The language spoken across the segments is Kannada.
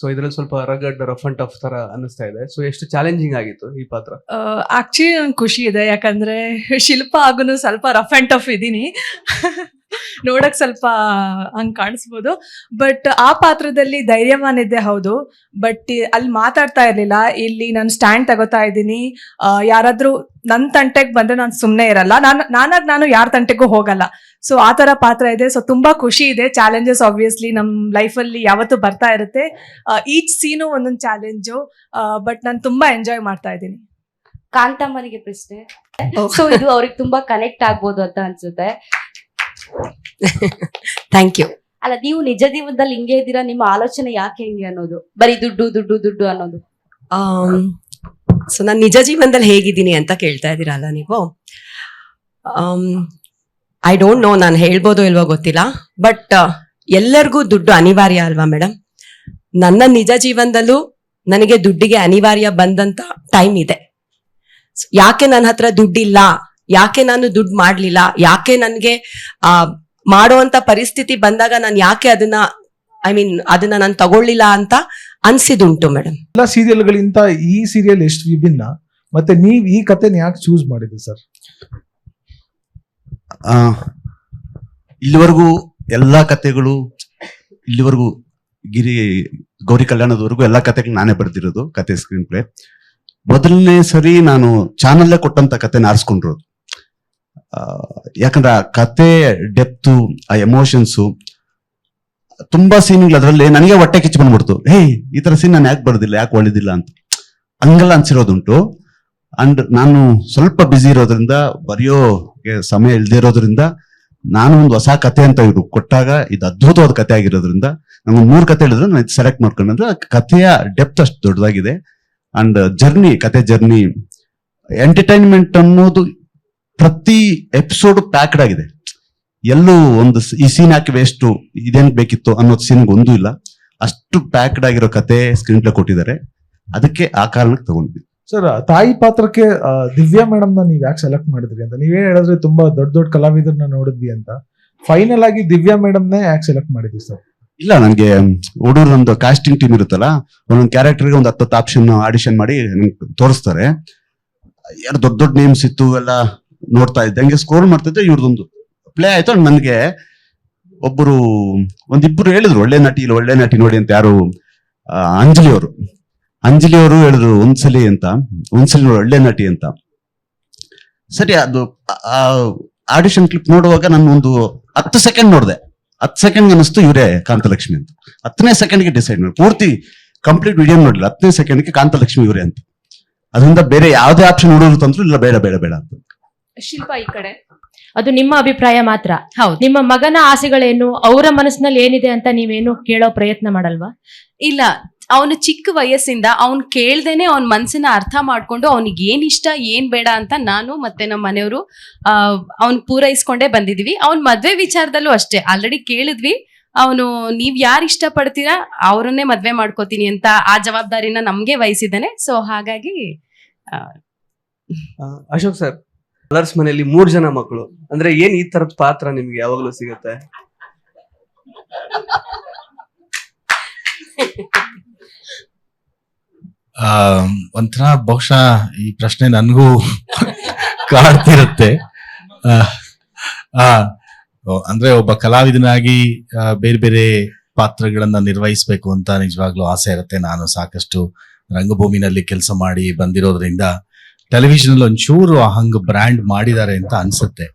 ಸೊ ಇದ್ರಲ್ಲಿ ಸ್ವಲ್ಪ ರಗಡ್ ರಫ್ ಅಂಡ್ ಟಫ್ ತರ ಅನಿಸ್ತಾ ಇದೆ. ಸೊ ಎಷ್ಟು ಚಾಲೆಂಜಿಂಗ್ ಆಗಿತ್ತು ಈ ಪಾತ್ರ? ಆಕ್ಚುಲಿ ನಂಗೆ ಖುಷಿ ಇದೆ. ಯಾಕಂದ್ರೆ ಶಿಲ್ಪ ಆಗುನು ಸ್ವಲ್ಪ ರಫ್ ಅಂಡ್ ಟಫ್ ಇದ್ದೀನಿ ನೋಡಕ್ ಸ್ವಲ್ಪ ಹಂಗ್ ಕಾಣಿಸ್ಬೋದು. ಬಟ್ ಆ ಪಾತ್ರದಲ್ಲಿ ಧೈರ್ಯವಾನ್ ಇದ್ದೆ ಹೌದು. ಬಟ್ ಅಲ್ಲಿ ಮಾತಾಡ್ತಾ ಇರ್ಲಿಲ್ಲ. ಇಲ್ಲಿ ನಾನು ಸ್ಟ್ಯಾಂಡ್ ತಗೋತಾ ಇದ್ದೀನಿ. ಯಾರಾದ್ರೂ ನನ್ನ ತಂಟೆಗೆ ಬಂದ್ರೆ ನಾನು ಸುಮ್ಮನೆ ಇರಲ್ಲ. ನಾನು, ನಾನಾಗ್ ನಾನು ಯಾರ ತಂಟೆಗೂ ಹೋಗಲ್ಲ. ಸೊ ಆ ತರ ಪಾತ್ರ ಇದೆ. ಸೊ ತುಂಬಾ ಖುಷಿ ಇದೆ. ಚಾಲೆಂಜಸ್ ಆಬ್ವಿಯಸ್ಲಿ ನಮ್ಮ ಲೈಫಲ್ಲಿ ಯಾವತ್ತು ಬರ್ತಾ ಇರುತ್ತೆ. ಈಚ್ ಸೀನು ಒಂದೊಂದು ಚಾಲೆಂಜು ಬಟ್ ನಾನು ತುಂಬಾ ಎಂಜಾಯ್ ಮಾಡ್ತಾ ಇದ್ದೀನಿ. ಕಾಂತಮ್ಮನಿಗೆ ಪ್ರಶ್ನೆ. ಸೊ ಇದು ಅವ್ರಿಗೆ ತುಂಬಾ ಕನೆಕ್ಟ್ ಆಗ್ಬೋದು ಅಂತ ಅನ್ಸುತ್ತೆ. ಥ್ಯಾಂಕ್ ಯು ಅಲ್ಲ ನೀವು ನಿಜ ಜೀವನದಲ್ಲಿ ಹಿಂಗೆ ಇದ್ದೀರಾ? ನಿಮ್ಮ ಆಲೋಚನೆ ಯಾಕೆ ಹಿಂಗೆ ಅನ್ನೋದು? ಬರೀ ದುಡ್ಡು ದುಡ್ಡು ದುಡ್ಡು ಅನ್ನೋದು. ಸೊ ನಾನು ನಿಜ ಜೀವನದಲ್ಲಿ ಹೇಗಿದ್ದೀನಿ ಅಂತ ಕೇಳ್ತಾ ಇದ್ದೀರಲ್ಲ ನೀವು? ಐ ಡೋಂಟ್ ನೋ ನಾನು ಹೇಳ್ಬೋದು ಇಲ್ವೋ ಗೊತ್ತಿಲ್ಲ. ಬಟ್ ಎಲ್ಲರಿಗೂ ದುಡ್ಡು ಅನಿವಾರ್ಯ ಅಲ್ವಾ ಮೇಡಮ್ ನನ್ನ ನಿಜ ಜೀವನದಲ್ಲೂ ನನಗೆ ದುಡ್ಡಿಗೆ ಅನಿವಾರ್ಯ ಬಂದಂತ ಟೈಮ್ ಇದೆ. ಯಾಕೆ ನನ್ನ ಹತ್ರ ದುಡ್ಡಿಲ್ಲ? ಯಾಕೆ ನಾನು ದುಡ್ಡು ಮಾಡ್ಲಿಲ್ಲ? ಯಾಕೆ ನನಗೆ ಆ ಮಾಡುವಂತ ಪರಿಸ್ಥಿತಿ ಬಂದಾಗ ನಾನು ಯಾಕೆ ಅದನ್ನ ಐ ಮೀನ್ ಅದನ್ನ ನಾನು ತಗೊಳ್ಳಿಲ್ಲ ಅಂತ ಅನ್ಸಿದುಂಟು ಮೇಡಮ್ ಎಲ್ಲ ಸೀರಿಯಲ್ಗಳಿಂದ ಈ ಸೀರಿಯಲ್ ಎಷ್ಟು ವಿಭಿನ್ನ? ಮತ್ತೆ ನೀವ್ ಈ ಕಥೆನ ಯಾಕೆ ಚೂಸ್ ಮಾಡಿದ್ರಿ ಸರ್ ಆ, ಇಲ್ಲಿವರೆಗೂ ಎಲ್ಲಾ ಕತೆಗಳು ಇಲ್ಲಿವರೆಗೂ ಗಿರಿ ಗೌರಿ ಕಲ್ಯಾಣದವರೆಗೂ ಎಲ್ಲಾ ಕತೆಗಳು ನಾನೇ ಬರ್ದಿರೋದು ಕತೆ ಸ್ಕ್ರೀನ್ ಪ್ಲೇ ಮೊದಲನೇ ಸರಿ ನಾನು ಚಾನಲ್ಲೇ ಕೊಟ್ಟಂತ ಕಥೆನ ಆರಿಸ್ಕೊಂಡಿರೋದು ಯಾಕಂದ್ರೆ ಆ ಕತೆ ಡೆಪ್ತು ಆ ಎಮೋಷನ್ಸು ತುಂಬಾ ಸೀನ್ಗಳು ಅದರಲ್ಲಿ ನನಗೆ ಹೊಟ್ಟೆ ಕಿಚ್ಚು ಬಂದ್ಬಿಡ್ತು. ಹೇ ಈ ತರ ಸೀನ್ ನಾನು ಯಾಕೆ ಬರೋದಿಲ್ಲ, ಯಾಕೆ ಒಳ್ಳೆದಿಲ್ಲ? ಅಂತ. ಹಂಗೆಲ್ಲ ಅನ್ಸಿರೋದುಂಟು. ಅಂಡ್ ನಾನು ಸ್ವಲ್ಪ ಬ್ಯುಸಿ ಇರೋದ್ರಿಂದ, ಬರೆಯೋಗೆ ಸಮಯ ಇಲ್ದೇ ಇರೋದ್ರಿಂದ, ನಾನು ಒಂದು ಹೊಸ ಕತೆ ಅಂತ ಇವ್ರು ಕೊಟ್ಟಾಗ ಇದು ಅದ್ಭುತವಾದ ಕತೆ ಆಗಿರೋದ್ರಿಂದ ನಂಗೆ ಮೂರು ಕತೆ ಹೇಳಿದ್ರೆ, ನಾನು ಇದು ಸೆಲೆಕ್ಟ್ ಮಾಡ್ಕೊಂಡ್ರೆ ಕಥೆಯ ಡೆಪ್ತ್ ಅಷ್ಟು ದೊಡ್ಡದಾಗಿದೆ. ಅಂಡ್ ಜರ್ನಿ ಕತೆ ಜರ್ನಿ ಎಂಟರ್ಟೈನ್ಮೆಂಟ್ ಅನ್ನೋದು ಪ್ರತಿ ಎಪಿಸೋಡ್ ಪ್ಯಾಕ್ಡ್ ಆಗಿದೆ. ಎಲ್ಲೂ ಒಂದು ಈ ಸೀನ್ ಯಾಕೆ ವೇಸ್ಟು ಇದೇನ್ ಬೇಕಿತ್ತು ಅನ್ನೋದು ಸೀನ್ ಒಂದೂ ಇಲ್ಲ. ಅಷ್ಟು ಪ್ಯಾಕ್ಡ್ ಆಗಿರೋ ಕತೆ ಸ್ಕ್ರೀನ್ ಪ್ಲೇ ಕೊಟ್ಟಿದ್ದಾರೆ. ಅದಕ್ಕೆ ಆ ಕಾರಣಕ್ಕೆ ತಗೊಂಡ್ವಿ ಸರ್ ತಾಯಿ ಪಾತ್ರಕ್ಕೆ ದಿವ್ಯಾ ಮೇಡಮ್ನ ನೀವು ನೀವ್ ಯಾಕೆ ಸೆಲೆಕ್ಟ್ ಮಾಡಿದ್ರಿ ಅಂತ? ನೀವೇ ಹೇಳಿದ್ರೆ ತುಂಬಾ ದೊಡ್ಡ ದೊಡ್ಡ ಕಲಾವಿದರನ್ನ ನೋಡಿದ್ವಿ ಅಂತ. ಫೈನಲ್ ಆಗಿ ದಿವ್ಯಾ ಮೇಡಮ್ನೇ ಯಾಕೆ ಸೆಲೆಕ್ಟ್ ಮಾಡಿದ್ವಿ ಸರ್? ಇಲ್ಲ ನನಗೆ ಹುಡುಗರು ನಮ್ದು ಕಾಸ್ಟಿಂಗ್ ಟೀಮ್ ಇರುತ್ತಲ್ಲ ಒಂದೊಂದು ಕ್ಯಾರೆಕ್ಟರ್ಗೆ ಒಂದು ಹತ್ತತ್ತು ಆಪ್ಷನ್ ಆಡಿಷನ್ ಮಾಡಿ ತೋರಿಸ್ತಾರೆ. ಯಾರು ದೊಡ್ಡ ದೊಡ್ಡ ನೇಮ್ಸ್ ಇತ್ತು ಎಲ್ಲ ನೋಡ್ತಾ ಇದ್ದೆ. ಹಂಗೆ ಸ್ಕೋರ್ ಮಾಡ್ತಿದ್ದೆ ಇವ್ರದೊಂದು. ಪ್ಲೇ ಆಯ್ತು ನನಗೆ ಒಬ್ಬರು ಒಂದಿಬ್ರು ಹೇಳಿದ್ರು, ಒಳ್ಳೆ ನಟಿ ಇಲ್ಲ, ಒಳ್ಳೆ ನಟಿ ನೋಡಿ ಅಂತ ಯಾರು ಅಂಜಲಿ ಅವರು. ಅಂಜಲಿ ಅವರು ಹೇಳಿದ್ರು, ಒಂದ್ಸಲಿ ಅಂತ. ಒಂದ್ಸಲಿ ನೋಡಿ, ಒಳ್ಳೆ ನಟಿ ಅಂತ. ಸರಿ, ಅದು ಆಡಿಷನ್ ಕ್ಲಿಪ್ ನೋಡುವಾಗ ನಾನು ಒಂದು ಹತ್ತು ಸೆಕೆಂಡ್ ನೋಡಿದೆ. ಹತ್ತು ಸೆಕೆಂಡ್ ಅನಿಸ್ತು ಇವರೇ ಕಾಂತಲಕ್ಷ್ಮಿ ಅಂತ. ಹತ್ತನೇ ಸೆಕೆಂಡ್ಗೆ ಡಿಸೈಡ್ ಮಾಡಿ ಪೂರ್ತಿ ಕಂಪ್ಲೀಟ್ ವಿಡಿಯೋ ನೋಡಿಲ್ಲ ಹತ್ತನೇ ಸೆಕೆಂಡ್ಗೆ ಕಾಂತಲಕ್ಷ್ಮಿ ಇವರೇ ಅಂತ. ಅದರಿಂದ ಬೇರೆ ಯಾವುದೇ ಆಪ್ಷನ್ ನೋಡೋದು ತಂದ್ರು ಇಲ್ಲ, ಬೇಡ ಬೇಡ ಬೇಡ ಅಂತ. ಶಿಲ್ಪ ಈ ಕಡೆ. ಅದು ನಿಮ್ಮ ಅಭಿಪ್ರಾಯ ಮಾತ್ರ. ಹೌದು. ನಿಮ್ಮ ಮಗನ ಆಸೆಗಳೇನು ಅವರ ಮನಸ್ಸಿನಲ್ಲಿ ಏನಿದೆ ಅಂತ ನೀವೇನು ಕೇಳೋ ಪ್ರಯತ್ನ ಮಾಡಲ್ವಾ? ಇಲ್ಲ ಅವನು ಚಿಕ್ಕ ವಯಸ್ಸಿಂದ ಅವ್ನ್ ಕೇಳ್ದೇನೆ ಅವನ ಮನ್ಸನ್ನ ಅರ್ಥ ಮಾಡ್ಕೊಂಡು ಅವನಿಗೆ ಏನ್ ಇಷ್ಟ ಏನ್ ಬೇಡ ಅಂತ ನಾನು ಮತ್ತೆ ನಮ್ಮ ಮನೆಯವರು ಅವ್ನ್ ಪೂರೈಸ್ಕೊಂಡೇ ಬಂದಿದೀವಿ. ಅವ್ನ್ ಮದ್ವೆ ವಿಚಾರದಲ್ಲೂ ಅಷ್ಟೇ. ಆಲ್ರೆಡಿ ಕೇಳಿದ್ವಿ. ಅವನು ನೀವ್ ಯಾರು ಇಷ್ಟ ಪಡ್ತೀರಾ ಅವ್ರನ್ನೇ ಮದ್ವೆ ಮಾಡ್ಕೋತೀನಿ ಅಂತ ಆ ಜವಾಬ್ದಾರಿನ ನಮ್ಗೆ ವಹಿಸಿದ್ದಾನೆ. ಸೊ ಹಾಗಾಗಿ ಅಶೋಕ್ ಸರ್ ಕಲರ್ಸ್ ಮನೆಯಲ್ಲಿ ಮೂರ್ ಜನ ಮಕ್ಕಳು. ಅಂದ್ರೆ ಏನ್ ಈ ತರದ ಪಾತ್ರ ನಿಮ್ಗೆ ಯಾವಾಗ್ಲೂ ಸಿಗುತ್ತೆ? ಆ, ಒಂಥರ ಬಹುಶಃ ಈ ಪ್ರಶ್ನೆ ನನಗೂ ಕಾಡ್ತಿರುತ್ತೆ ಆ, ಅಂದ್ರೆ ಒಬ್ಬ ಕಲಾವಿದನಾಗಿ ಬೇರೆ ಬೇರೆ ಪಾತ್ರಗಳನ್ನ ನಿರ್ವಹಿಸಬೇಕು ಅಂತ ನಿಜವಾಗ್ಲೂ ಆಸೆ ಇರುತ್ತೆ. ನಾನು ಸಾಕಷ್ಟು ರಂಗಭೂಮಿನಲ್ಲಿ ಕೆಲಸ ಮಾಡಿ ಬಂದಿರೋದ್ರಿಂದ ಟೆಲಿವಿಷನ್ ಅಲ್ಲಿ ಒಂಚೂರು ಹಂಗ್ ಬ್ರ್ಯಾಂಡ್ ಮಾಡಿದ್ದಾರೆ ಅಂತ ಅನ್ಸುತ್ತೆ.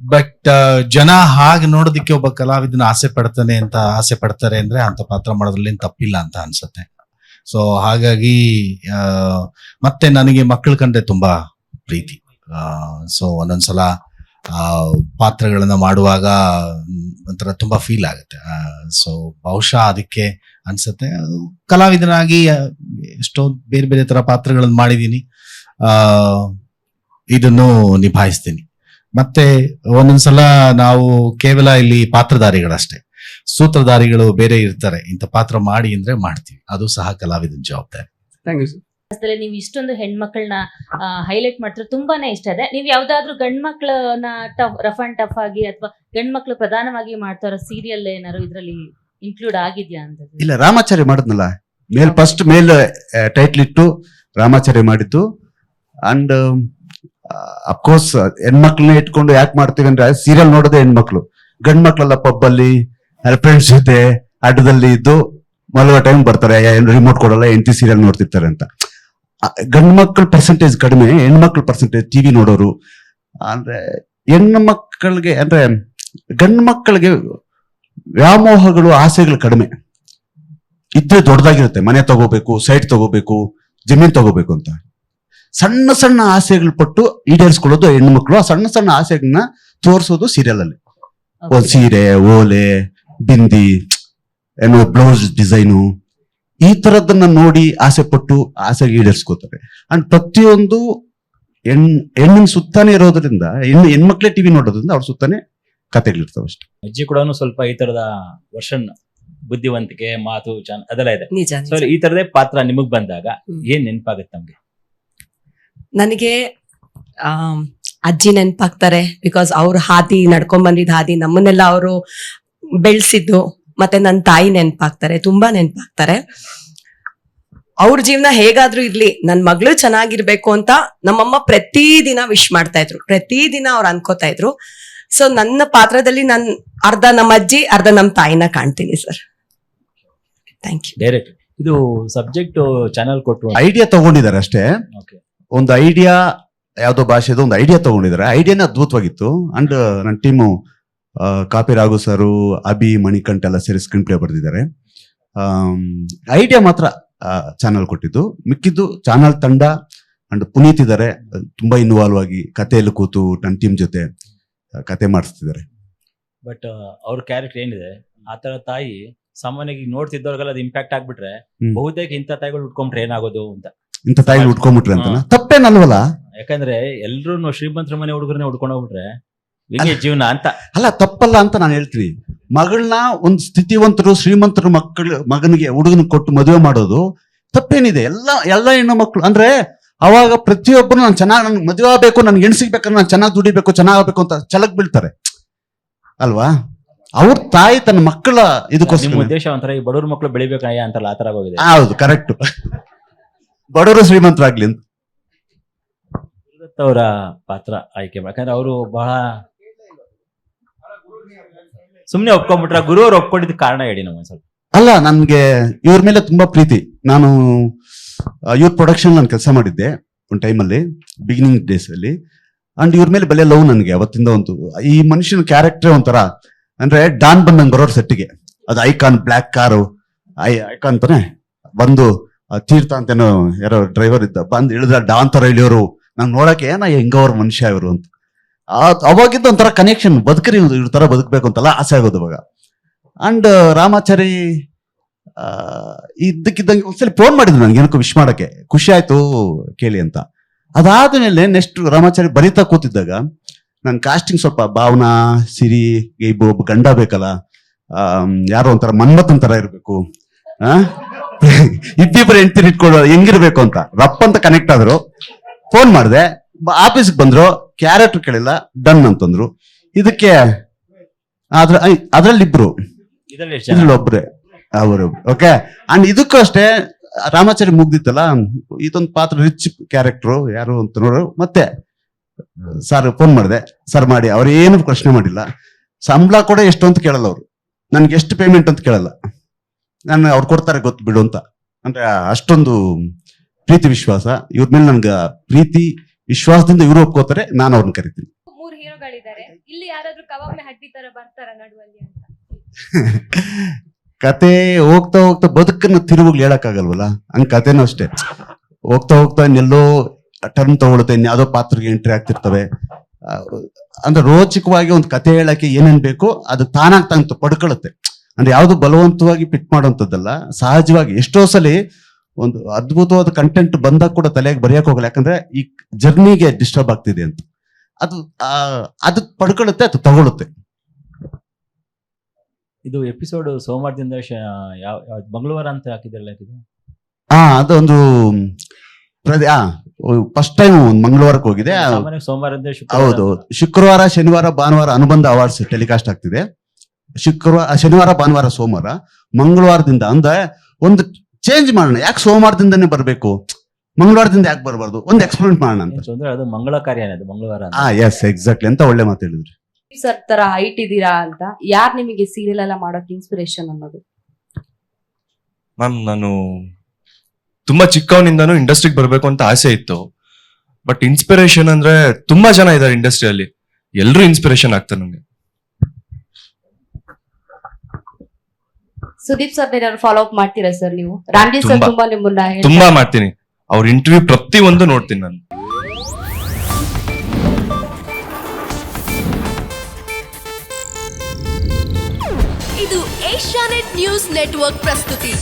ಬಟ್ ಜನ ಹಾಗೆ ನೋಡೋದಕ್ಕೆ ಒಬ್ಬ ಕಲಾವಿದನ ಆಸೆ ಪಡ್ತಾನೆ ಅಂತ ಆಸೆ ಪಡ್ತಾರೆ ಅಂದ್ರೆ ಅಂತ ಪಾತ್ರ ಮಾಡೋದ್ರಲ್ಲಿ ತಪ್ಪಿಲ್ಲ ಅಂತ ಅನ್ಸುತ್ತೆ. ಸೊ ಹಾಗಾಗಿ ಮತ್ತೆ ನನಗೆ ಮಕ್ಕಳು ಕಂಡ್ರೆ ತುಂಬಾ ಪ್ರೀತಿ. ಸೊ ಒಂದೊಂದ್ಸಲ ಪಾತ್ರಗಳನ್ನ ಮಾಡುವಾಗ ಒಂಥರ ತುಂಬಾ ಫೀಲ್ ಆಗುತ್ತೆ. ಸೊ ಬಹುಶಃ ಅದಕ್ಕೆ ಅನ್ಸುತ್ತೆ. ಕಲಾವಿದನಾಗಿ ಎಷ್ಟೊಂದು ಎಷ್ಟೋ ಬೇರೆ ಬೇರೆ ತರ ಪಾತ್ರಗಳನ್ನ ಮಾಡಿದೀನಿ. ಆ ಇದನ್ನು ನಿಭಾಯಿಸ್ತೀನಿ. ಮತ್ತೆ ಒಂದೊಂದ್ಸಲ ನಾವು ಕೇವಲ ಇಲ್ಲಿ ಪಾತ್ರಧಾರಿಗಳಷ್ಟೇ. ಸೂತ್ರಧಾರಿಗಳು ಬೇರೆ ಇರ್ತಾರೆ. ಇಂಥ ಪಾತ್ರ ಮಾಡಿ ಅಂದ್ರೆ ಮಾಡ್ತೀವಿ. ಅದು ಸಹ ಕಲಾವಿದನ ಜವಾಬ್ದಾರಿ. ಥ್ಯಾಂಕ್ ಯು ಸರ್ ಅದ್ರಲ್ಲಿ ನೀವು ಇಷ್ಟೊಂದು ಹೆಣ್ಮಕ್ಳನ್ನ ಹೈಲೈಟ್ ಮಾಡ್ತಾರೆ ತುಂಬಾನೇ ಇಷ್ಟ ಇದೆ. ನೀವು ಯಾವ್ದಾದ್ರು ಗಂಡ್ಮಕ್ಳನ್ನ ಟಫ್ ರಫ್ ಅಂಡ್ ಟಫ್ ಆಗಿ ಅಥವಾ ಗಂಡ್ಮಕ್ಳು ಪ್ರಧಾನವಾಗಿ ಮಾಡ್ತಾರೋ ಸೀರಿಯಲ್ ಏನಾದ್ರು ಇದ್ರಲ್ಲಿ ಇನ್ಕ್ಲೂಡ್ ಆಗಿದ್ಯಾ ಅಂತ ಇಲ್ಲ ರಾಮಾಚಾರ್ಯ ಮಾಡಿದ್ನಲ್ಲ. ಮೇಲ್ ಫಸ್ಟ್ ಮೇಲ್ ಟೈಟ್ಲ್ ಇಟ್ಟು ರಾಮಾಚಾರ್ಯ ಮಾಡಿದ್ದು. ಅಂಡ್ ಅಫ್ಕೋರ್ಸ್ ಹೆಣ್ಮಕ್ಳನ್ನ ಇಟ್ಕೊಂಡು ಯಾಕೆ ಮಾಡ್ತೀವಿ ಅಂದ್ರೆ ಸೀರಿಯಲ್ ನೋಡೋದೇ ಹೆಣ್ಮಕ್ಳು. ಗಂಡ್ ಮಕ್ಳೆಲ್ಲ ಪಬ್ ಅಲ್ಲಿ ಫ್ರೆಂಡ್ಸ್ ಜೊತೆ ಅಡ್ಡದಲ್ಲಿ ಇದ್ದು ಮಲಗೋ ಟೈಮ್ ಬರ್ತಾರೆ. ರಿಮೋಟ್ ಕೊಡಲ್ಲ ಎಂಟಿ ಸೀರಿಯಲ್ ನೋಡ್ತಿರ್ತಾರೆ ಅಂತ. ಗಂಡ್ ಮಕ್ಳ ಪರ್ಸೆಂಟೇಜ್ ಕಡಿಮೆ, ಹೆಣ್ಮಕ್ಳ ಪರ್ಸೆಂಟೇಜ್ ಟಿವಿ ನೋಡೋರು. ಅಂದ್ರೆ ಹೆಣ್ಣು ಮಕ್ಕಳಿಗೆ ಅಂದ್ರೆ ಗಂಡ್ ಮಕ್ಕಳಿಗೆ ವ್ಯಾಮೋಹಗಳು, ಆಸೆಗಳು ಕಡಿಮೆ. ಇದ್ರೆ ದೊಡ್ಡದಾಗಿರುತ್ತೆ. ಮನೆ ತಗೋಬೇಕು ಸೈಟ್ ತಗೋಬೇಕು, ಜಮೀನ್ ತಗೋಬೇಕು ಅಂತ. ಸಣ್ಣ ಸಣ್ಣ ಆಸೆಗಳು ಪಟ್ಟು ಈಡೇರಿಸ್ಕೊಳ್ಳೋದು ಹೆಣ್ಣು ಮಕ್ಕಳು ಆ ಸಣ್ಣ ಸಣ್ಣ ಆಸೆಗಳನ್ನ ತೋರಿಸೋದು ಸೀರಿಯಲ್ ಅಲ್ಲಿ. ಒಂದ್ ಸೀರೆ ಓಲೆ ಬಿಂದಿ ಏನೋ ಬ್ಲೌಸ್ ಡಿಸೈನು ಈ ತರದನ್ನ ನೋಡಿ ಆಸೆ ಪಟ್ಟು ಆಸೆಗೆ ಈಡೇರಿಸ್ಕೋತಾರೆ. ಅಂಡ್ ಪ್ರತಿಯೊಂದು ಹೆಣ್ ಹೆಣ್ಣಿನ ಸುತ್ತಾನೆ ಇರೋದ್ರಿಂದ ಹೆಣ್ಣು ಹೆಣ್ಮಕ್ಳೇ ಟಿವಿ ನೋಡೋದ್ರಿಂದ ಅವ್ರ ಸುತ್ತಾನೆ ಕತೆಗಳಿರ್ತಾವೆ ಅಷ್ಟೇ. ಅಜ್ಜಿ ಕೂಡ ಸ್ವಲ್ಪ ಈ ತರದ ವರ್ಷನ್ ಬುದ್ಧಿವಂತಿಕೆ ಮಾತು ಚಾನ್ ಅದೆಲ್ಲ ಇದೆ. ನಿಜ ಸೊ ಈ ತರದೇ ಪಾತ್ರ ನಿಮಗ್ ಬಂದಾಗ. ಏನ್ ನೆನಪಾಗುತ್ತೆ ನಮ್ಗೆ? ನನಗೆ ಅಜ್ಜಿ ನೆನಪಾಗ್ತಾರೆ ಬಿಕಾಸ್ ಅವ್ರ ಹಾದಿ ನಡ್ಕೊಂಡ್ ಬಂದಿದ್ದ ಹಾದಿ ನಮ್ಮನ್ನೆಲ್ಲ ಅವರು ಬೆಳೆಸಿದ್ದು ಮತ್ತೆ ನನ್ನ ತಾಯಿ ನೆನಪಾಗ್ತಾರೆ ತುಂಬಾ ನೆನಪಾಗ್ತಾರೆ. ಅವ್ರ ಜೀವನ ಹೇಗಾದ್ರೂ ಇರ್ಲಿ ನನ್ ಮಗಳು ಚೆನ್ನಾಗಿರ್ಬೇಕು ಅಂತ ನಮ್ಮಮ್ಮ ಪ್ರತಿದಿನ ವಿಶ್ ಮಾಡ್ತಾ ಇದ್ರು ಪ್ರತಿದಿನ ಅವ್ರು ಅನ್ಕೋತಾ ಇದ್ರು. ಸೊ ನನ್ನ ಪಾತ್ರದಲ್ಲಿ ನನ್ ಅರ್ಧ ನಮ್ಮ ಅಜ್ಜಿ ಅರ್ಧ ನಮ್ಮ ತಾಯಿನ ಕಾಣ್ತೀನಿ ಸರ್. ಥ್ಯಾಂಕ್ ಯು ಡೈರೆಕ್ಟ್ ಇದು ಸಬ್ಜೆಕ್ಟ್ ಚಾನಲ್ ಕೊಟ್ಟು ಐಡಿಯಾ ತಗೊಂಡಿದ್ದಾರೆ ಅಷ್ಟೇ. ಒಂದು ಐಡಿಯಾ ಯಾವುದೋ ಭಾಷೆದು ಒಂದು ಐಡಿಯಾ ತಗೊಂಡಿದ್ದಾರೆ. ಐಡಿಯಾನೇ ಅದ್ಭುತವಾಗಿತ್ತು. ಅಂಡ್ ನನ್ನ team copy Raghu sir Abhi Manikanta ಎಲ್ಲ ಸೇರಿ ಸ್ಕ್ರೀನ್ ಪ್ಲೇ ಬರೆದಿದ್ದಾರೆ. ಐಡಿಯಾ ಮಾತ್ರ ಚಾನಲ್ ಕೊಟ್ಟಿದ್ದು. ಮಿಕ್ಕಿದ್ದು ಚಾನಲ್ ತಂಡ ಅಂಡ್ ಪುನೀತ್ ಇದ್ದಾರೆ. ತುಂಬಾ ಇನ್ವಾಲ್ವ್ ಆಗಿ ಕಥೆಯಲ್ಲಿ ಕೂತು ನನ್ನ ಟೀಮ್ ಜೊತೆ ಕತೆ ಮಾಡಿಸ್ತಿದ್ದಾರೆ. ಬಟ್ ಅವ್ರ ಕ್ಯಾರೆಕ್ಟರ್ ಏನಿದೆ? ಆ ತರ ತಾಯಿ ಸಾಮಾನ್ಯವಾಗಿ ನೋಡ್ತಿದ್ದವ್ರಿಗೆಲ್ಲ ಅದು ಇಂಪ್ಯಾಕ್ಟ್ ಆಗ್ಬಿಟ್ರೆ. ಬಹುತೇಕ ಇಂಥ ತಾಯಿಗಳು ಉಟ್ಕೊಂಡ್ರೆ ಏನಾಗೋದು ಅಂತ. ಇಂಥ ತಾಯಿ ಉಟ್ಕೊಂಡ್ಬಿಟ್ರೆ ಅಂತ ತಪ್ಪೇನಲ್ವಲ್ಲ ಯಾಕಂದ್ರೆ ಎಲ್ರು ಶ್ರೀಮಂತರ ಮನೆ ಹುಡುಗರನ್ನೇ ಹುಡ್ಕೊಂಡು ಹೋಗ್ಬಿಟ್ರೆ ಹಿಂಗೆ ಜೀವನ ಅಂತ? ಅಲ್ಲ ತಪ್ಪಲ್ಲ ಅಂತ ನಾನು ಹೇಳ್ತೀನಿ. ಮಗಳನ್ನ ಒಂದು ಸ್ಥಿತಿವಂತರು ಶ್ರೀಮಂತರು ಮಕ್ಕಳು ಮಗನಿಗೆ ಹುಡುಗನ ಕೊಟ್ಟು ಮದುವೆ ಮಾಡೋದು ತಪ್ಪೇನಿದೆ. ಎಲ್ಲ ಎಲ್ಲ ಹೆಣ್ಣು ಮಕ್ಕಳು ಅಂದ್ರೆ ಅವಾಗ ಪ್ರತಿಯೊಬ್ಬರು ನಾನು ಚೆನ್ನಾಗಿ ನನ್ಗೆ ಮದುವೆ ಆಗಬೇಕು ನನ್ಗೆ ಹೆಣ್ಣು ಸಿಗ್ಬೇಕಂದ್ರೆ ನಾನು ಚೆನ್ನಾಗಿ ದುಡಿಬೇಕು ಚೆನ್ನಾಗಬೇಕು ಅಂತ ಚಲಕ್ ಬೀಳ್ತಾರೆ. ಅಲ್ವಾ? ಅವ್ರ ತಾಯಿ ತನ್ನ ಮಕ್ಕಳ ನಿಮ್ಮ ಇದಕ್ಕೋಸ್ಕರ ಉದ್ದೇಶ ಒಂಥರ ಈ ಬಡವ್ರ ಮಕ್ಕಳು ಬೆಳಿಬೇಕಯ್ಯ ಅಂತಲ್ಲ ಆ ತರ ಹೋಗಿದೆ ಹೌದು ಕರೆಕ್ಟ್ ಬಡವರು ಶ್ರೀಮಂತರಾಗ್ಲಿ ಅಂತ. ಅವರ ಪಾತ್ರ ಆಯ್ಕೆ ಯಾಕಂದ್ರೆ ಅವರು ಬಹಳ ಸುಮ್ನೆ ಒಪ್ಕೊಂಡ್ಬಿಟ್ರ ಗುರು ಅವ್ರು ಒಪ್ಕೊಂಡಿದ್ದ ಕಾರಣ ಹೇಳಿ ನಮ್ಗೆ ಸ್ವಲ್ಪ. ಅಲ್ಲ, ನನ್ಗೆ ಇವ್ರ ಮೇಲೆ ತುಂಬಾ ಪ್ರೀತಿ. ನಾನು ಇವ್ರ ಪ್ರೊಡಕ್ಷನ್ ನಾನು ಕೆಲಸ ಮಾಡಿದ್ದೆ ಒಂದು ಟೈಮಲ್ಲಿ ಬಿಗಿನಿಂಗ್ ಡೇಸ್ ಅಲ್ಲಿ. ಅಂಡ್ ಇವ್ರ ಮೇಲೆ ಬೆಲೆ ಲವ್ ನನಗೆ ಅವತ್ತಿಂದ ಒಂದು, ಈ ಮನುಷ್ಯನ ಕ್ಯಾರೆಕ್ಟರ್ ಒಂಥರ, ಅಂದ್ರೆ ಡಾನ್ ಬಂದಂಗ್ ಬರೋರ್ ಸೆಟ್ಟಿಗೆ. ಅದು ಐಕಾನ್ ಬ್ಲ್ಯಾಕ್ ಕಾರು ಐ ಐಕಾನ್ ತಾನೆ. ಬಂದು ತೀರ್ಥ ಅಂತ ಏನೋ ಯಾರೋ ಡ್ರೈವರ್ ಇದ್ದ, ಬಂದು ಇಳಿದ ಡಾನ್ ತರ ಇಳಿಯೋರು. ನಂಗೆ ನೋಡಕ್ಕೆ ನಾ ಹೆಂಗವ್ರ ಮನುಷ್ಯ ಇವರು ಅಂತ. ಅವಾಗಿದ್ದ ಒಂಥರ ಕನೆಕ್ಷನ್ ಬದುಕರಿ, ಇವ್ರ ಥರ ಬದುಕಬೇಕು ಅಂತೆಲ್ಲ ಆಸೆ ಆಗೋದು ಅವಾಗ ಅಂಡ್ ರಾಮಾಚಾರಿ ಇದ್ದಕ್ಕಿದ್ದಂಗೆ ಒಂದ್ಸಲಿ ಫೋನ್ ಮಾಡಿದ್ರು ನನಗೆ ಏನಕ್ಕೂ ವಿಶ್ ಮಾಡೋಕ್ಕೆ. ಖುಷಿ ಆಯ್ತು ಕೇಳಿ ಅಂತ. ಅದಾದ ಮೇಲೆ ನೆಕ್ಸ್ಟ್ ರಾಮಾಚಾರಿ ಬರೀತಾ ಕೂತಿದ್ದಾಗ, ನನ್ ಕಾಸ್ಟಿಂಗ್ ಸ್ವಲ್ಪ ಭಾವನಾ, ಸಿರಿ ಇಬ್ಬರು ಒಬ್ಬ ಗಂಡ ಬೇಕಲ್ಲ ಯಾರೋ ಒಂಥರ ಮನ್ಮಥನ್ ಥರ ಇರಬೇಕು. ಇಬ್ಬಿಬ್ಬರು ಹೆಂಡ್ತಿರ್ ಇಟ್ಕೊಳ್ಳೋ, ಹೆಂಗಿರ್ಬೇಕು ಅಂತ. ರಪ್ಪ ಅಂತ ಕನೆಕ್ಟ್ ಆದ್ರು. ಫೋನ್ ಮಾಡಿದೆ ಆಫೀಸ್ಗೆ ಬಂದ್ರು ಕ್ಯಾರೆಕ್ಟರ್ ಕೇಳಿಲ್ಲ ಡನ್ ಅಂತಂದ್ರು. ಇದಕ್ಕೆ ಅದ್ರ ಐ- ಅದ್ರಲ್ಲಿ ಇಬ್ರು. ಇದ್ರಲ್ಲಿ ಒಬ್ರೆ. ಅವರು ಓಕೆ ಅಂಡ್ ಇದಕ್ಕೂ ಅಷ್ಟೇ ರಾಮಾಚಾರಿ ಮುಗ್ದಿತ್ತಲ್ಲ? ಇದೊಂದು ಪಾತ್ರ ರಿಚ್ ಕ್ಯಾರೆಕ್ಟರ್ ಯಾರು ಅಂತ ನೋಡು. ಮತ್ತೆ ಸರ್ ಫೋನ್ ಮಾಡಿದೆ ಸರ್ ಮಾಡಿ ಅವ್ರು ಏನು ಪ್ರಶ್ನೆ ಮಾಡಿಲ್ಲ. ಸಂಬಳ ಕೂಡ ಎಷ್ಟು ಅಂತ ಕೇಳಲ್ಲ ಅವರು. ನನ್ಗೆ ಎಷ್ಟು ಪೇಮೆಂಟ್ ಅಂತ ಕೇಳಲ್ಲ. ನಾನು ಅವ್ರು ಕೊಡ್ತಾರೆ ಗೊತ್ತು ಬಿಡು ಅಂತ. ಅಂದ್ರೆ ಅಷ್ಟೊಂದು ಪ್ರೀತಿ ವಿಶ್ವಾಸ ಇವ್ರ ಮೇಲೆ ನನ್ಗೆ ಪ್ರೀತಿ ವಿಶ್ವಾಸದಿಂದ ಇವ್ರು ಒಪ್ಕೋತಾರೆ ನಾನು ಅವ್ರನ್ನ ಕರಿತೀನಿ. ಮೂರು ಹೀರೋಗಳಿದ್ದಾರೆ. ಇಲ್ಲಿ ಯಾರಾದ್ರೂ ಕವಾಮೆ ಹಟ್ಟಿ ತರ ಬರ್ತಾರ ನಡುವಲ್ಲಿ ಅಂತ? ಕತೆ ಹೋಗ್ತಾ ಹೋಗ್ತಾ ಬದುಕನ್ನು ತಿರುವುಗಳು ಹೇಳಕ್ಕಾಗಲ್ವಲ್ಲ? ಹಂಗ್ ಕತೆನೂ ಅಷ್ಟೇ. ಹೋಗ್ತಾ ಹೋಗ್ತಾ ಇನ್ನೆಲ್ಲೋ ಟರ್ನ್ ತಗೊಳುತ್ತೆ ಇನ್ಯಾವುದೋ ಪಾತ್ರಗೆ ಎಂಟ್ರಿ ಆಗ್ತಿರ್ತವೆ. ಅಂದ್ರೆ ರೋಚಕವಾಗಿ ಒಂದು ಕತೆ ಹೇಳಕ್ಕೆ ಏನೇನ್ ಬೇಕೋ ಅದು ತಾನಾಗ್ ತಾನು ಪಡ್ಕೊಳ್ಳುತ್ತೆ ಅಂದ್ರೆ ಯಾವುದು ಬಲವಂತವಾಗಿ ಪಿಟ್ ಮಾಡುವಂಥದ್ದಲ್ಲ ಸಹಜವಾಗಿ ಎಷ್ಟೋ ಸಲಿ ಒಂದು ಅದ್ಭುತವಾದ ಕಂಟೆಂಟ್ ಬಂದಾಗ ಕೂಡ ತಲೆಗೆ ಬರೆಯಕ್ಕೆ ಹೋಗಲ್ಲ. ಯಾಕಂದ್ರೆ ಈ ಜರ್ನಿಗೆ ಡಿಸ್ಟರ್ಬ್ ಆಗ್ತಿದೆ ಅಂತ. ಅದು ಅದು ಪಡ್ಕೊಳ್ಳುತ್ತೆ ಅದು ತಗೊಳುತ್ತೆ. ಇದು ಎಪಿಸೋಡ್ ಸೋಮವಾರದಿಂದ ಯಾವ ಮಂಗಳವಾರ ಅಂತ ಹಾಕಿದ್ರಲ್ಲ ಹಾ ಅದೊಂದು ಫಸ್ಟ್ ಟೈಮ್ ಒಂದು ಮಂಗಳವಾರಕ್ಕೆ ಹೋಗಿದೆ. ಶುಕ್ರವಾರ ಹೌದು ಶುಕ್ರವಾರ ಶನಿವಾರ ಭಾನುವಾರ ಅನುಬಂಧ ಅವಾರ್ಡ್ಸ್ ಟೆಲಿಕಾಸ್ಟ್ ಆಗ್ತಿದೆ. ಶುಕ್ರವಾರ ಶನಿವಾರ ಭಾನುವಾರ ಸೋಮವಾರ ಮಂಗಳವಾರದಿಂದ ಅಂದ್ರೆ ಒಂದು ಚೇಂಜ್ ಮಾಡೋಣ. ಯಾಕೆ ಸೋಮವಾರದಿಂದನೇ ಬರಬೇಕು? ಮಂಗಳವಾರದಿಂದ ಯಾಕೆ ಬರಬಾರ್ದು? ಒಂದು ಎಕ್ಸ್ಪೆರಿಮೆಂಟ್ ಮಾಡೋಣ ಅಂತ. ತೊಂದ್ರೆ? ಅದು ಮಂಗಳ ಕಾರ್ಯನೇ ಅದು ಮಂಗಳವಾರ ಅಂತ. ಆ ಎಸ್ ಎಕ್ಸಾಕ್ಟ್ಲಿ ಅಂತ ಒಳ್ಳೆ ಮಾತು ಹೇಳಿದ್ರಿ. ಸರ್ ತರ ಹೈಟ್ ಇದೀರಾ ಅಂತ. ಯಾರ್ ನಿಮಗೆ ಸೀರಿಯಲ್ ಎಲ್ಲ ಮಾಡೋಕ್ ಇನ್ಸ್ಪಿರೇಷನ್ ಅನ್ನೋದು? ಮ್ಯಾಮ್ ನಾನು ತುಂಬಾ ಚಿಕ್ಕವನಿಂದನು ಇಂಡಸ್ಟ್ರಿಗೆ ಬರಬೇಕು ಅಂತ ಆಸೆ ಇತ್ತು. ಬಟ್ ಇನ್ಸ್ಪಿರೇಷನ್ ಅಂದ್ರೆ ತುಂಬಾ ಜನ ಇದ್ದಾರೆ ಇಂಡಸ್ಟ್ರಿಯಲ್ಲಿ ಎಲ್ಲರೂ ಇನ್ಸ್ಪಿರೇಷನ್ ಆಗ್ತಾರೆ ನಂಗೆ. ಸುದೀಪ್ ಸರ್ ಏನಾದ್ರು ಫಾಲೋ ಅಪ್ ಮಾಡ್ತೀರಾ ಸರ್ ನೀವು ರಾಮ್ಜಿ ಸರ್ ತುಂಬಾ. ನಿಮ್ಮನ್ನ. ತುಂಬಾ ಮಾಡ್ತೀನಿ ಅವ್ರ ಇಂಟರ್ವ್ಯೂ ಪ್ರತಿ ಒಂದು ನೋಡ್ತೀನಿ ನಾನು ಇದು ಏಷ್ಯಾನೆಟ್ ನ್ಯೂಸ್ ನೆಟ್ವರ್ಕ್ ಪ್ರಸ್ತುತಿ